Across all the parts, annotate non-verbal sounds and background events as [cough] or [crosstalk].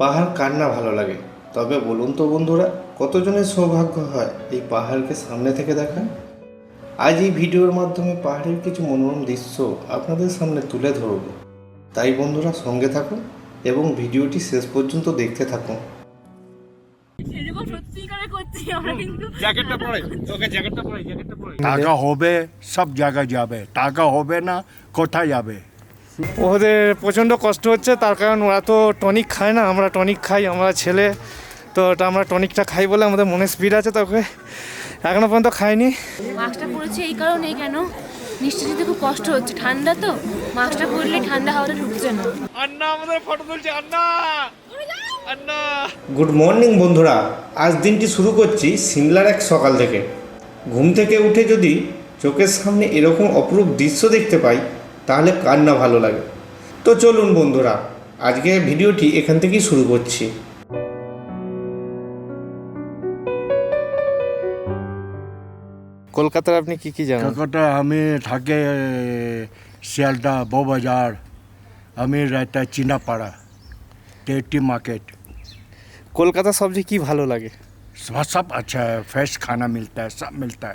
পাহাড় কার না ভালো লাগে? তবে বলুন তো বন্ধুরা কতজনের সৌভাগ্য হয় এই পাহাড়কে সামনে থেকে দেখা? আজ এই ভিডিওর মাধ্যমে পাহাড়ের কিছু মনোরম দৃশ্য আপনাদের সামনে তুলে ধরব। তাই বন্ধুরা সঙ্গে থাকুন এবং ভিডিওটি শেষ পর্যন্ত দেখতে থাকুন। এরকম সত্যি করে করছি আমরা কিন্তু। জ্যাকেটটা পরে তোকে জ্যাকেটটা পরে জ্যাকেটটা পরে। টাকা হবে সব জায়গায় যাবে। টাকা হবে না কোথায় যাবে? ওদের প্রচণ্ড কষ্ট হচ্ছে তার কারণ ওরা তো টনিক খায় না আমরা টনিক খাই আমরা ছেলে তো ওটা আমরা টনিকটা খাই বলে আমাদের মনে স্পিড আছে তোকে। এখনও পর্যন্ত খাইনি। মাস্কটা পরেছি এই কারণেই কেন? নিশ্চয়ই খুব কষ্ট হচ্ছে। ঠান্ডা তো মাস্কটা পরলে ঠান্ডা হাওয়াটা ঢুকছে না। আন্না আমাদের ফটো তুলছে আন্না! আন্না! গুড মর্নিং বন্ধুরা। আজ দিনটি শুরু করছি সিমলার এক সকাল থেকে। ঘুম থেকে উঠে যদি চোখের সামনে এরকম অপরূপ দৃশ্য দেখতে পাই তাহলে কার না ভালো লাগে? তো চলুন বন্ধুরা আজকে ভিডিওটি এখান থেকেই শুরু করছি। কলকাতার আপনি কি কি জানেন? কলকাতা আমি থাকে শিয়ালদা বৌবাজার আমি রায়টা চিনাপাড়া টেটি মার্কেট। কলকাতা সবচেয়ে কি ভালো লাগে? সব আচ্ছা ফ্রেশ খানা মিলতা সব মিলতা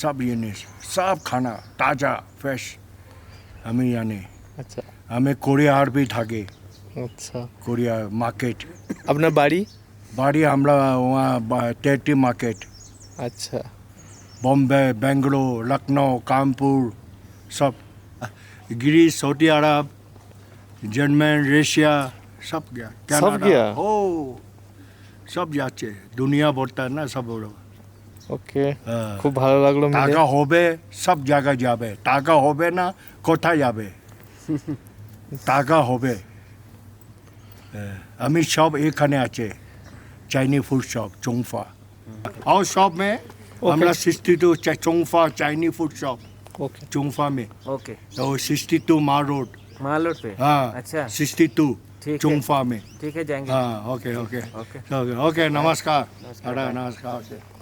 সব জিনিস সব খানা তাজা ফ্রেশ। আমি জানি। আচ্ছা। আমি কোরিয়াহার বি থাকি। আচ্ছা। কোরিয়া মার্কেট আপনার বাড়ি? বাড়ি আমরা ওয়া টেটি মার্কেট আচ্ছা। বম্বে ব্যাঙ্গালোর লখনৌ কামপুর সব। গ্রিস সৌদি আরব জার্মান রেশিয়া সব গিয়া। সব গিয়া? ও সব যাচ্ছে। দুনিয়া ভরটা না সব ওরা ওকে হ্যাঁ। খুব ভালো লাগলো মিলে টাকা হবে সব জায়গায় যাবে টাকা হবে না কোথায় যাবে টাকা হবে হ্যাঁ, আমি সব এখানে আছে চাইনি ফুড শপ চোংফা और शॉप में हमरा sixty two Chongfa Chinese food shop okay Chongfa में ओके तो सिक्सटी टू मार रोड माल रोड पे हाँ अच्छा सिक्सटी टू ठीक है। चोंगफा में ठीक है जाएंगे हाँ okay okay okay okay okay नमस्कार अरे नमस्कार ओके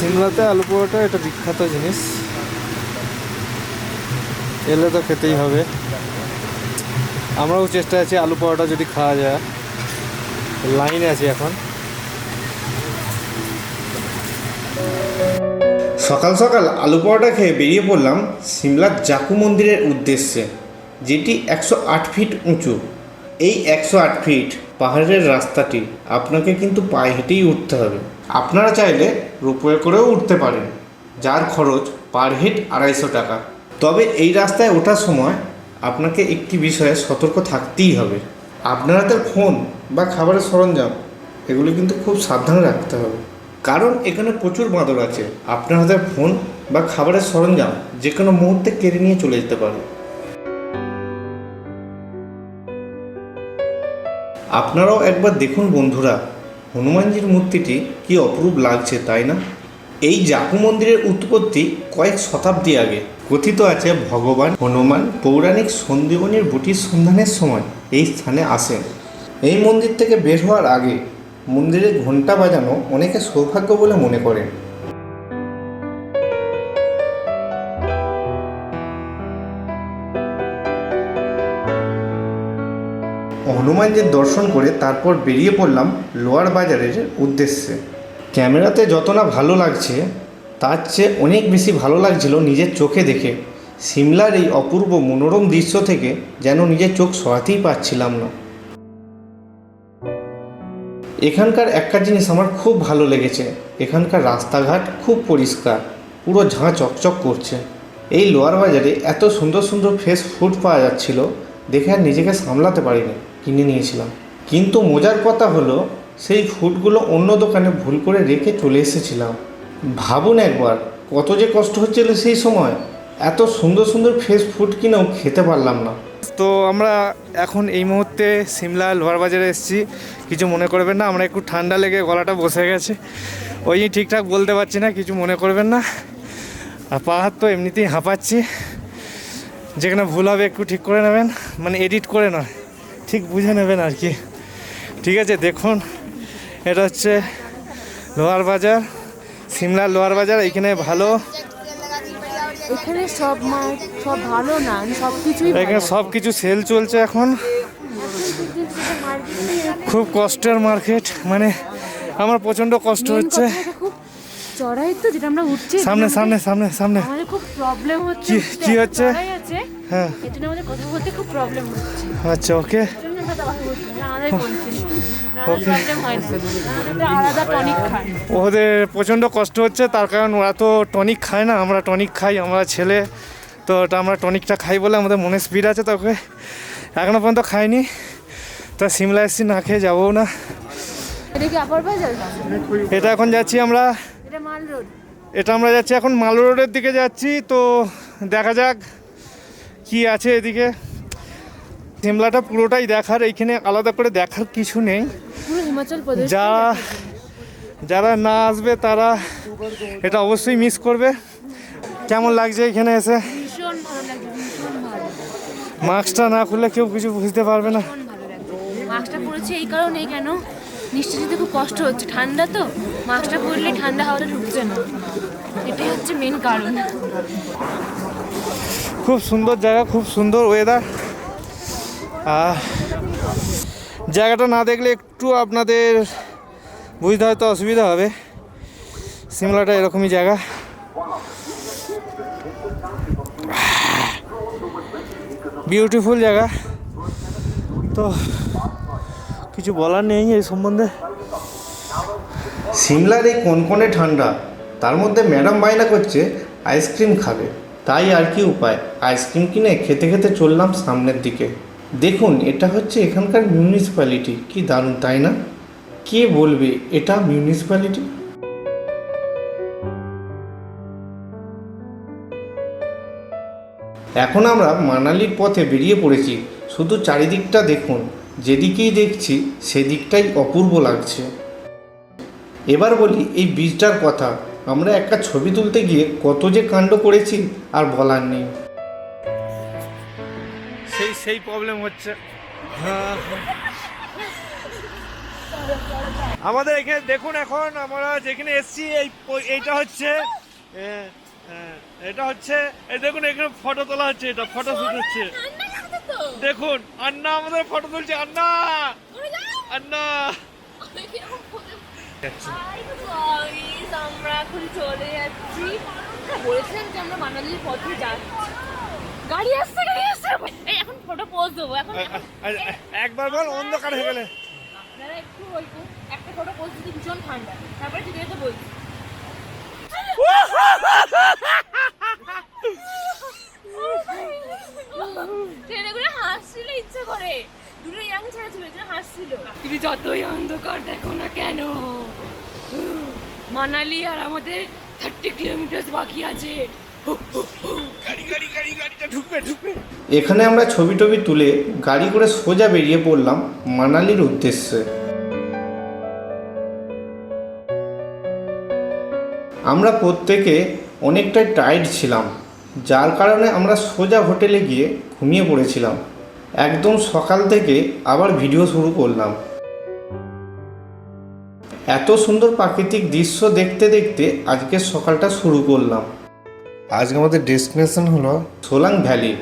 সিমলাতে আলু পরোটা এটা বিখ্যাত জিনিস। এলে তো খেতেই হবে। আমরাও চেষ্টা আছি আলু পরোটা যদি খাওয়া যায়। লাইনে আছি এখন। সকাল সকাল আলু পরোটা খেয়ে বেরিয়ে পড়লাম সিমলার জাকু মন্দিরের উদ্দেশ্যে, যেটি একশো আট ফিট উঁচু। এই একশো আট ফিট পাহাড়ের রাস্তাটি আপনাকে কিন্তু পায়ে হেঁটেই উঠতে হবে। আপনারা চাইলে রোপওয়ে করেও উঠতে পারেন, যার খরচ পার হেড আড়াইশো টাকা। তবে এই রাস্তায় ওঠার সময় আপনাকে একটি বিষয়ে সতর্ক থাকতেই হবে। আপনার হাতের ফোন বা খাবারের সরঞ্জাম, এগুলো কিন্তু খুব সাবধানে রাখতে হবে। কারণ এখানে প্রচুর বাঁদর আছে। আপনার হাতের ফোন বা খাবারের সরঞ্জাম যে কোনো মুহূর্তে কেড়ে নিয়ে চলে যেতে পারে। আপনারাও একবার দেখুন বন্ধুরা, হনুমানজির মূর্তিটি কি অপরূপ লাগছে, তাই না? এই জাকু মন্দিরের উৎপত্তি কয়েক শতাব্দী আগে। কথিত আছে, ভগবান হনুমান পৌরাণিক সন্দীবনের বুটির সন্ধানের সময় এই স্থানে আসেন। এই মন্দির থেকে বের হওয়ার আগে মন্দিরে ঘণ্টা বাজানো অনেকে সৌভাগ্য বলে মনে করেন। হনুমানজির দর্শন করে তারপর বেরিয়ে পড়লাম লোয়ার বাজারের উদ্দেশ্যে। ক্যামেরাতে যত না ভালো লাগছে, তার চেয়ে অনেক বেশি ভালো লাগছিল নিজের চোখে দেখে। সিমলার এই অপূর্ব মনোরম দৃশ্য থেকে যেন নিজের চোখ সরাতেই পারছিলাম না। এখানকার একটা জিনিস আমার খুব ভালো লেগেছে। এখানকার রাস্তাঘাট খুব পরিষ্কার, পুরো ঝাঁ চকচক করছে। এই লোয়ার বাজারে এত সুন্দর সুন্দর ফ্রেশ ফুড পাওয়া যাচ্ছিল, দেখে আর নিজেকে সামলাতে পারিনি, কিনে নিয়েছিলাম। কিন্তু মজার কথা হলো, সেই ফুডগুলো অন্য দোকানে ভুল করে রেখে চলে এসেছিলাম। ভাবুন একবার, কত যে কষ্ট হচ্ছিল সেই সময়। এত সুন্দর সুন্দর ফ্রেশ ফুড কিনেও খেতে পারলাম না। তো আমরা এখন এই মুহূর্তে সিমলা লোহার বাজারে এসেছি। কিছু মনে করবেন না, আমরা একটু ঠান্ডা লেগে গলাটা বসে গেছে। ওই ঠিকঠাক বলতে পারছি না, কিছু মনে করবেন না। আর পাহাড় তো এমনিতেই হাঁপাচ্ছি। যেখানে ভুল হবে একটু ঠিক করে নেবেন মানে এডিট করে নয়, ঠিক বুঝে নেবেন আর কি। ঠিক আছে, দেখুন, এটা হচ্ছে লোহার বাজার সিমলার লোহার বাজার এখানে ভালো এখানে সব মাল সব ভালো না সব কিছুই এখানে সব কিছু সেল চলছে এখন। খুব কষ্টের মার্কেট মানে আমার প্রচণ্ড কষ্ট হচ্ছে। চড়াই তো যেটা আমরা উঠছি সামনে সামনে সামনে সামনে। আমাদের খুব প্রবলেম হচ্ছে কি- হচ্ছে? হ্যাঁ। জন্য আমাদের কথা বলতে খুব প্রবলেম হচ্ছে। আচ্ছা ওকে [laughs] ওদের প্রচণ্ড কষ্ট হচ্ছে তার কারণ ওরা তো টনিক খায় না আমরা টনিক খাই আমরা ছেলে তো ওটা আমরা টনিকটা খাই বলে আমাদের মনে স্পিড আছে তোকে। এখনও পর্যন্ত খাইনি তা সিমলা এসছি না খেয়ে যাব না। এটা এখন যাচ্ছি আমরা এটা আমরা যাচ্ছি এখন মাল রোডের দিকে যাচ্ছি তো দেখা যাক কি আছে এদিকে। সিমলাটা পুরোটাই দেখার এইখানে আলাদা করে দেখার কিছু নেই। যা যারা না আসবে তারা এটা অবশ্যই মিস করবে। কেমন লাগছে এখানে এসে? মাস্কটা না খুললে কেউ কিছু বুঝতে পারবে না। মাস্কটা পরেছি এই কারণেই কেন? নিশ্চিত খুব কষ্ট হচ্ছে। ঠান্ডা তো মাস্কটা পরলে ঠান্ডা হাওয়াটা ঢুকছে না। এটাই হচ্ছে মেন কারণ। খুব সুন্দর জায়গা খুব সুন্দর ওয়েদার জায়গাটা না দেখলে একটু আপনাদের বুঝতে হয়তো অসুবিধা হবে। সিমলাটা এরকমই জায়গা। বিউটিফুল জায়গা। তো কিছু বলার নেই এই সম্বন্ধে। সিমলার এই কনকনে ঠান্ডা, তার মধ্যে ম্যাডাম বায়না করছে আইসক্রিম খাবে। তাই আর কি উপায়, আইসক্রিম কিনে খেতে খেতে চললাম সামনের দিকে। দেখুন, এটা হচ্ছে এখানকার মিউনিসিপ্যালিটি কি দারুণ, তাই না? কে বলবে, এটা মিউনিসিপ্যালিটি এখন আমরা মানালির পথে বেরিয়ে পড়েছি। শুধু চারিদিকটা দেখুন, যেদিকেই দেখছি, সেদিকটাই অপূর্ব লাগছে। এবার বলি, এই বীজটার কথা। আমরা একটা ছবি তুলতে গিয়ে কত যে কাণ্ড করেছি, আর বলার নেই। সেই সেই প্রবলেম হচ্ছে। আমাদের এখানে দেখুন এখন আমরা যেখানে এসছি এই এইটা হচ্ছে এটা হচ্ছে এই দেখুন এখানে ফটো তোলা হচ্ছে এটা ফটো শুট হচ্ছে। দেখুন আন্না আমাদের ফটো তুলছে আন্না! আন্না! আমরা এখন চলে যাচ্ছি। বলেছিলাম যে আমরা মানালির পথে যাচ্ছি। গাড়ি আসছে গাড়ি আসছে। এই এখন ফটো পোজ দেবো এখন একবার বল অন্ধকার হয়ে গেলে। একটু ফটো পোজ দিতে ভীষণ ঠান্ডা। তারপরে ঠিক আছে বলছি। ছেলেগুলো হাসছিল ইচ্ছে করে। দুটো ইয়াং ছেলে ছিল যে হাসছিল। তুমি যতই অন্ধকার দেখো না কেন মানালি আর আমাদের থার্টি কিলোমিটার বাকি আছে। এখানে আমরা ছবি টবি তুলে গাড়ি করে সোজা বেরিয়ে পড়লাম মানালির উদ্দেশ্যে। আমরা প্রত্যেকে অনেকটাই টায়ার্ড ছিলাম, যার কারণে আমরা সোজা হোটেলে গিয়ে ঘুমিয়ে পড়েছিলাম। একদম সকাল থেকে আবার ভিডিও শুরু করলাম। এত সুন্দর প্রাকৃতিক দৃশ্য দেখতে দেখতে আজকে সকালটা শুরু করলাম। আজকে আমাদের ডেস্টিনেশন হলো সোলাং ভ্যালি।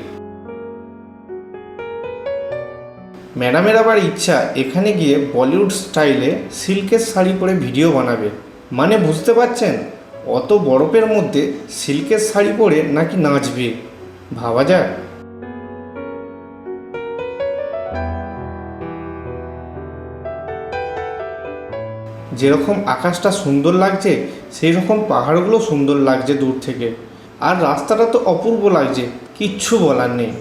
ম্যাডামের আবার ইচ্ছা, এখানে গিয়ে বলিউড স্টাইলে সিল্কের শাড়ি পরে ভিডিও বানাবে। মানে বুঝতে পারছেন? অত বরফের মধ্যে সিল্কের শাড়ি পরে নাকি নাচবে। ভাবা যায় যেরকম আকাশটা সুন্দর লাগছে সেই রকম পাহাড়গুলো সুন্দর লাগছে দূর থেকে। আর রাস্তাটা তো অপূর্ব লাগছে, কিচ্ছু বলার নেই।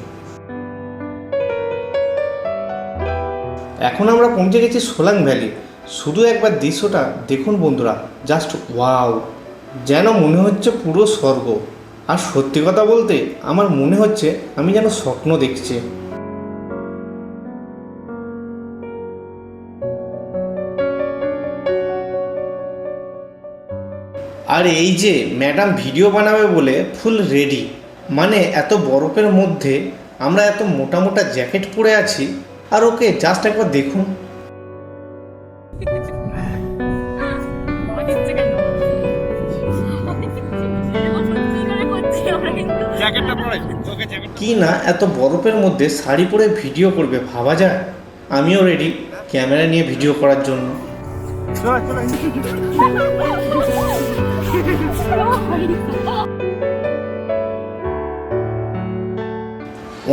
এখন আমরা পৌঁছে গেছি সোলাং ভ্যালি। শুধু একবার দৃশ্যটা দেখুন বন্ধুরা জাস্ট ওয়াও যেন মনে হচ্ছে পুরো স্বর্গ। আর সত্যি কথা বলতে, আমার মনে হচ্ছে আমি যেন স্বপ্ন দেখছি। আর এই যে ম্যাডাম ভিডিও বানাবে বলে ফুল রেডি মানে এত বরফের মধ্যে আমরা এত মোটা মোটা জ্যাকেট পরে আছি আর ওকে জাস্ট একবার দেখুন। কি না এত বরফের মধ্যে শাড়ি পরে ভিডিও করবে ভাবা যায়? আমিও রেডি ক্যামেরা নিয়ে ভিডিও করার জন্য।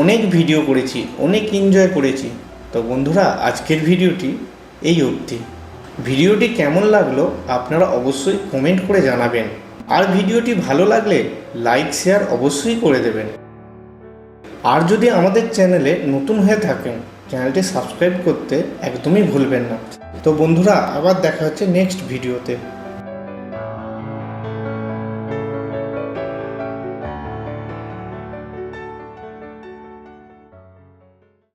অনেক ভিডিও করেছি, অনেক এনজয় করেছি। তো বন্ধুরা, আজকের ভিডিওটি এই অবধি। ভিডিওটি কেমন লাগল আপনারা অবশ্যই কমেন্ট করে জানাবেন। আর ভিডিওটি ভালো লাগলে লাইক শেয়ার অবশ্যই করে দেবেন। আর যদি আমাদের চ্যানেলে নতুন হয়ে থাকেন চ্যানেলটি সাবস্ক্রাইব করতে একদমই ভুলবেন না। তো বন্ধুরা, আবার দেখা হচ্ছে নেক্সট ভিডিওতে